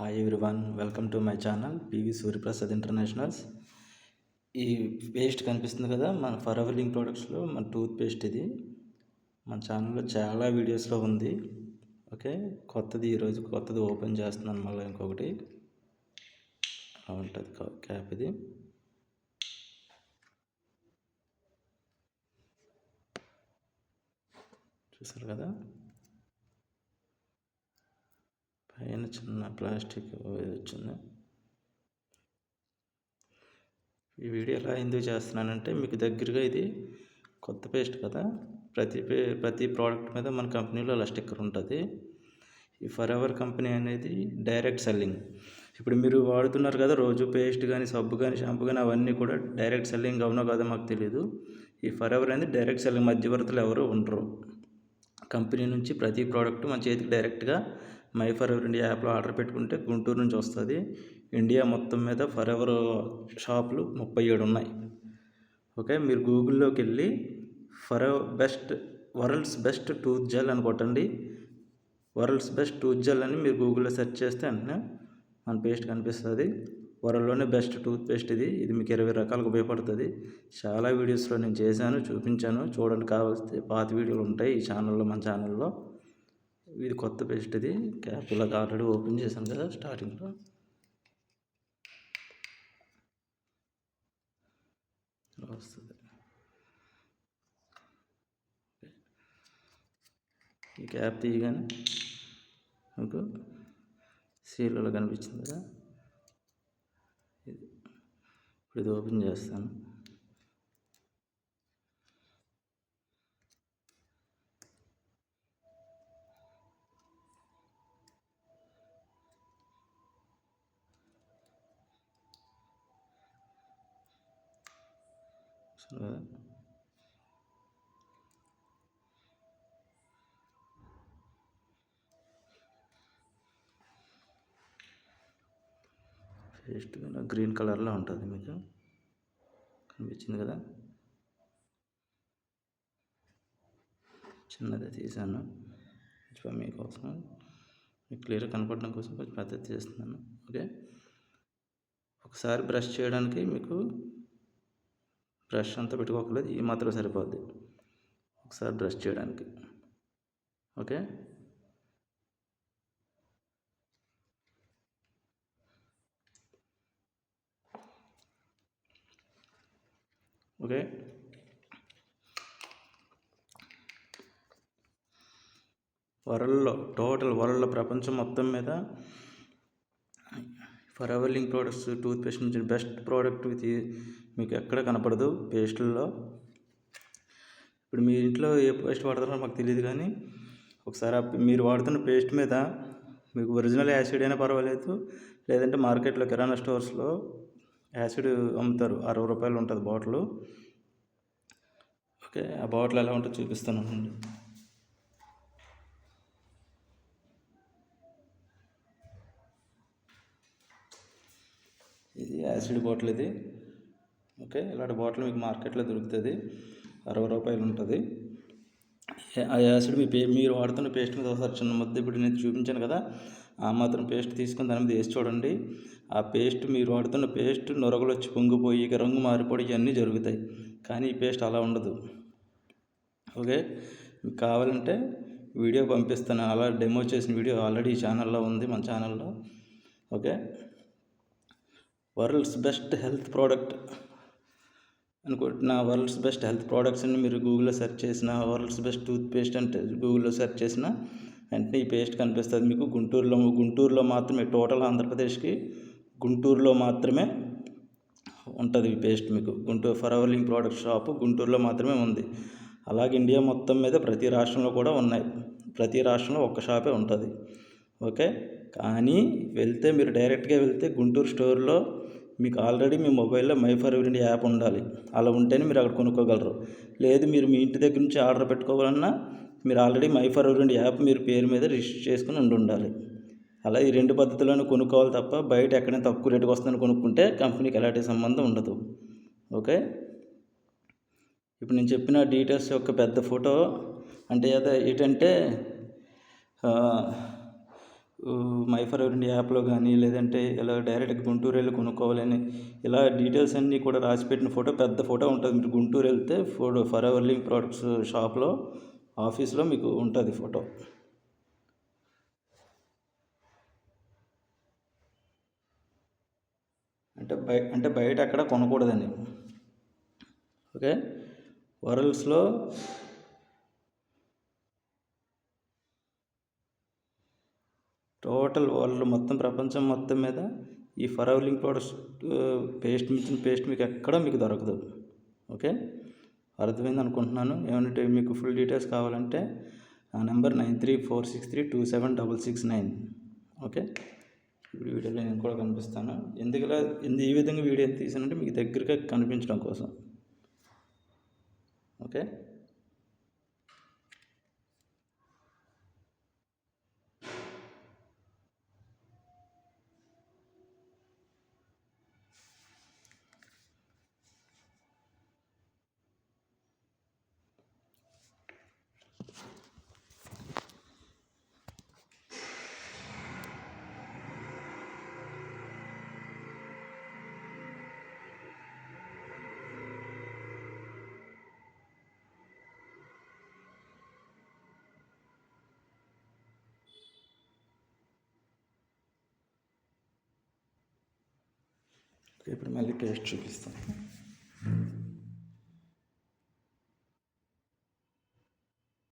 Hi everyone welcome to my channel PV Suryaprasad internationals ఈ paste కనిపిస్తుంది కదా మన ఫర్ ఎవర్ ప్రోడక్ట్స్లో మన టూత్ పేస్ట్ ఇది. మన ఛానల్లో చాలా వీడియోస్లో ఉంది. ఓకే కొత్తది ఈరోజు కొత్తది ఓపెన్ చేస్తున్నాను మళ్ళీ ఇంకొకటి. అలా ఉంటుంది క్యాప్ ఇది. చూసారు కదా? పైన చిన్న ప్లాస్టిక్ వచ్చింది. ఈ వీడియో ఎలా ఎందుకు చేస్తున్నానంటే మీకు దగ్గరగా ఇది కొత్త పేస్ట్ కదా. ప్రతి పే ప్రతి ప్రోడక్ట్ మీద మన కంపెనీలో అలా స్టిక్కర్ ఉంటుంది. ఈ ఫర్ ఎవర్ కంపెనీ అనేది డైరెక్ట్ సెల్లింగ్. ఇప్పుడు మీరు వాడుతున్నారు కదా రోజు పేస్ట్ కానీ సబ్బు కానీ షాంపూ కానీ అవన్నీ కూడా డైరెక్ట్ సెల్లింగ్ అవునో కాదో మాకు తెలియదు ఈ ఫర్ ఎవర్ అనేది డైరెక్ట్ సెల్లింగ్ మధ్యవర్తులు ఎవరు ఉండరు. కంపెనీ నుంచి ప్రతి ప్రోడక్ట్ మన చేతికి డైరెక్ట్గా మై ఫర్ ఎవర్ ఇండియా యాప్లో ఆర్డర్ పెట్టుకుంటే గుంటూరు నుంచి వస్తుంది. ఇండియా మొత్తం మీద ఫర్ ఎవర్ షాపులు ముప్పై ఏడు ఉన్నాయి. ఓకే మీరు గూగుల్లోకి వెళ్ళి for best world's best tooth gel అని కొట్టండి. వరల్డ్స్ బెస్ట్ టూత్ జెల్ అని మీరు గూగుల్లో సెర్చ్ చేస్తే వెంటనే మన పేస్ట్ కనిపిస్తుంది. వరల్డ్లోనే బెస్ట్ టూత్ పేస్ట్ ఇది. ఇది మీకు ఇరవై రకాలకు ఉపయోగపడుతుంది. చాలా వీడియోస్లో నేను చేశాను చూపించాను. చూడండి కావాల్సి పాత వీడియోలు ఉంటాయి ఈ ఛానల్లో మన ఛానల్లో. ఇది కొత్త పేస్ట్ ఇది. క్యాప్ ఇలాగ ఆల్రెడీ ఓపెన్ చేశాను కదా స్టార్టింగ్లో. వస్తుంది. ఈ క్యాప్ తీయగానే మీకు సీల్లో కనిపించింది కదా. ఇది. ఇప్పుడు ఇది ఓపెన్ చేస్తాను. పేస్ట్ గ్రీన్ కలర్లో ఉంటుంది మీకు. కనిపించింది కదా? చిన్నది తీసాను. కొంచెం మీకోసం. మీకు క్లియర్గా కనపడడం కోసం కొంచెం పద్ధతి చేస్తున్నాను. ఓకే ఒకసారి బ్రష్ చేయడానికి మీకు బ్రష్ అంతా పెట్టుకోకలేదు ఈ మాత్రం సరిపోద్ది. ఒకసారి బ్రష్ చేయడానికి. ఓకే? ఓకే? వరల్డ్లో టోటల్ వరల్డ్లో ప్రపంచం మొత్తం మీద forever living products toothpaste నుంచి బెస్ట్ ప్రోడక్ట్ ఇది మీకు ఎక్కడ కనపడదు పేస్టుల్లో. ఇప్పుడు మీ ఇంట్లో ఏ పేస్ట్ వాడతారో మాకు తెలియదు కానీ ఒకసారి మీరు వాడుతున్న పేస్ట్ మీద మీకు ఒరిజినల్ యాసిడ్ అయినా పర్వాలేదు లేదంటే మార్కెట్లో కిరాణా స్టోర్స్లో యాసిడ్ అమ్ముతారు. అరవై రూపాయలు ఉంటుంది బాటిల్. ఓకే ఆ బాటిల్ ఎలా ఉంటుందో చూపిస్తాను. ఇది యాసిడ్ బాటిల్ ఇది. ఓకే ఇలాంటి బాటిల్ మీకు మార్కెట్లో దొరుకుతుంది. అరవై రూపాయలు ఉంటుంది. ఆ యాసిడ్ మీ పే మీరు వాడుతున్న పేస్ట్ మీద ఒకసారి చిన్న ముద్ద ఇప్పుడు నేను చూపించాను కదా. ఆ మాత్రం పేస్ట్ తీసుకొని దాని మీద వేసి చూడండి. ఆ పేస్ట్ మీరు వాడుతున్న పేస్ట్ నొరగలు వచ్చి పొంగిపోయి ఇక రంగు మారిపోయి ఇవన్నీ జరుగుతాయి. కానీ ఈ పేస్ట్ అలా ఉండదు. ఓకే మీకు కావాలంటే వీడియో పంపిస్తాను. అలా డెమో చేసిన వీడియో ఆల్రెడీ ఈ ఛానల్లో ఉంది మన ఛానల్లో. Okay. World's best health product అనుకుంటున్న. వరల్డ్స్ బెస్ట్ హెల్త్ ప్రోడక్ట్స్ అని మీరు గూగుల్లో సెర్చ్ చేసిన వరల్డ్స్ బెస్ట్ టూత్ పేస్ట్ అంటే గూగుల్లో సెర్చ్ చేసిన వెంటనే ఈ పేస్ట్ కనిపిస్తుంది మీకు. గుంటూరులో గుంటూరులో మాత్రమే టోటల్ ఆంధ్రప్రదేశ్కి గుంటూరులో మాత్రమే ఉంటుంది ఈ పేస్ట్ మీకు. గుంటూరు ఫర్ ప్రోడక్ట్ షాపు గుంటూరులో మాత్రమే ఉంది. అలాగే ఇండియా మొత్తం మీద ప్రతి రాష్ట్రంలో కూడా ఉన్నాయి. ప్రతి రాష్ట్రంలో ఒక్క షాపే ఉంటుంది. ఓకే? కానీ వెళ్తే మీరు డైరెక్ట్గా వెళ్తే గుంటూరు స్టోర్లో మీకు ఆల్రెడీ మీ మొబైల్లో my forever India app ఉండాలి. అలా ఉంటేనే మీరు అక్కడ కొనుక్కోగలరు. లేదు మీరు మీ ఇంటి దగ్గర నుంచి ఆర్డర్ పెట్టుకోవాలన్నా మీరు already my forever India app మీరు పేరు మీద రిజిస్టర్ చేసుకుని ఉండి ఉండాలి. అలా ఈ రెండు పద్ధతులను కొనుక్కోవాలి తప్ప బయట ఎక్కడైనా తక్కువ రేటుకి వస్తుందని కొనుక్కుంటే కంపెనీకి ఎలాంటి సంబంధం ఉండదు. ఓకే? ఇప్పుడు నేను చెప్పిన డీటెయిల్స్ యొక్క పెద్ద ఫోటో అంటే అదే ఏంటంటే మై ఫర్ ఎవర్ ఇండియా యాప్లో కానీ లేదంటే ఇలా డైరెక్ట్గా గుంటూరు వెళ్ళి కొనుక్కోవాలని ఇలా డీటెయిల్స్ అన్నీ కూడా రాసి పెట్టిన ఫోటో పెద్ద ఫోటో ఉంటుంది మీరు గుంటూరు వెళ్తే photo forever living products షాప్లో ఆఫీస్లో మీకు ఉంటుంది ఫోటో. అంటే బయ అంటే బయట అక్కడ కొనకూడదని ఓకే? వరల్డ్స్లో టోటల్ వరల్డ్ మొత్తం ప్రపంచం మొత్తం మీద ఈ ఫరౌలింగ్ ప్రొడక్ట్స్ పేస్ట్ మించిన పేస్ట్ మీకు ఎక్కడ మీకు దొరకదు. ఓకే? అర్థమైంది అనుకుంటున్నాను. ఏమంటే మీకు ఫుల్ డీటెయిల్స్ కావాలంటే ఆ number nine three four six three two seven double six nine. Okay? ఇప్పుడు వీడియోలో నేను కూడా కనిపిస్తాను. ఎందుకులా ఎందు ఈ విధంగా వీడియో తీసానంటే మీకు దగ్గరగా కనిపించడం కోసం. ఓకే? ఇప్పుడు మళ్ళీ టేస్ట్ చూపిస్తాను.